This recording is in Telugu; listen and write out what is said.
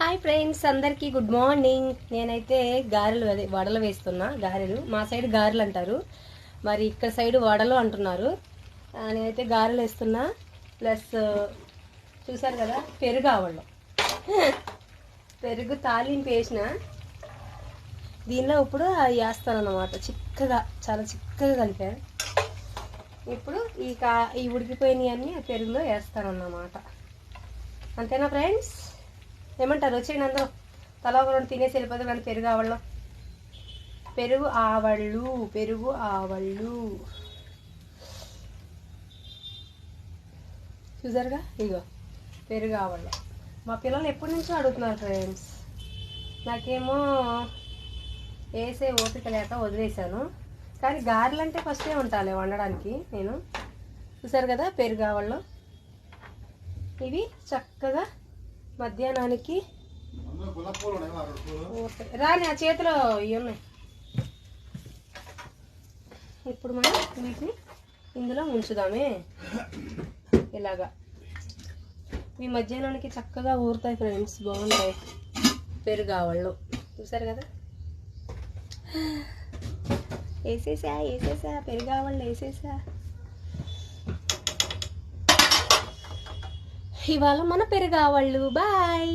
హాయ్ ఫ్రెండ్స్ అందరికీ గుడ్ మార్నింగ్ నేనైతే గారెలు అదే వడలు వేస్తున్నా. గారెలు. మా సైడ్ గారెలు అంటారు. మరి ఇక్కడ సైడ్ వడలు అంటున్నారు. నేనైతే గారెలు వేస్తున్నా. ప్లస్ చూసారు కదా పెరుగు ఆవళ్ళు పెరుగు తాలింపు వేసిన. దీనిలో ఇప్పుడు వేస్తాను అన్నమాట చిక్కగా చాలా చిక్కగా కలిపాను ఇప్పుడు ఈ కా ఈ ఉడికిపోయినవన్నీ ఆ పెరుగులో వేస్తాను అన్నమాట అంతేనా ఫ్రెండ్స్ ఏమంటారు? వచ్చేయండి అందరూ. తల ఒక రెండు తినేసి వెళ్ళిపోతే నన్ను పెరుగు ఆవళ్ళు. పెరుగు ఆవళ్ళు పెరుగు ఆవళ్ళు. చూసారుగా? ఇగో పెరుగు ఆవళ్ళు. మా పిల్లలు ఎప్పటి నుంచో అడుగుతున్నారు ఫ్రెండ్స్ నాకేమో వేసే ఓపిక లేక వదిలేశాను. కానీ గారెలు అంటే ఫస్టే ఉంటాలి వండడానికి నేను. చూసారు కదా? పెరుగు ఆవళ్ళు. ఇవి చక్కగా మధ్యాహ్నానికి. రాని ఆ చేతిలో ఇవి ఉన్నాయి. ఇప్పుడు మనం వీటిని ఇందులో ఉంచుదామే ఇలాగా. ఈ మధ్యాహ్నానికి చక్కగా ఊరుతాయి ఫ్రెండ్స్. బాగుంటాయి. పెరుగావళ్ళు. చూసారు కదా? వేసేసా వేసేసా పెరుగావళ్ళు వేసేసా. ఇవాళ మన పెరుగావళ్ళు. బాయ్.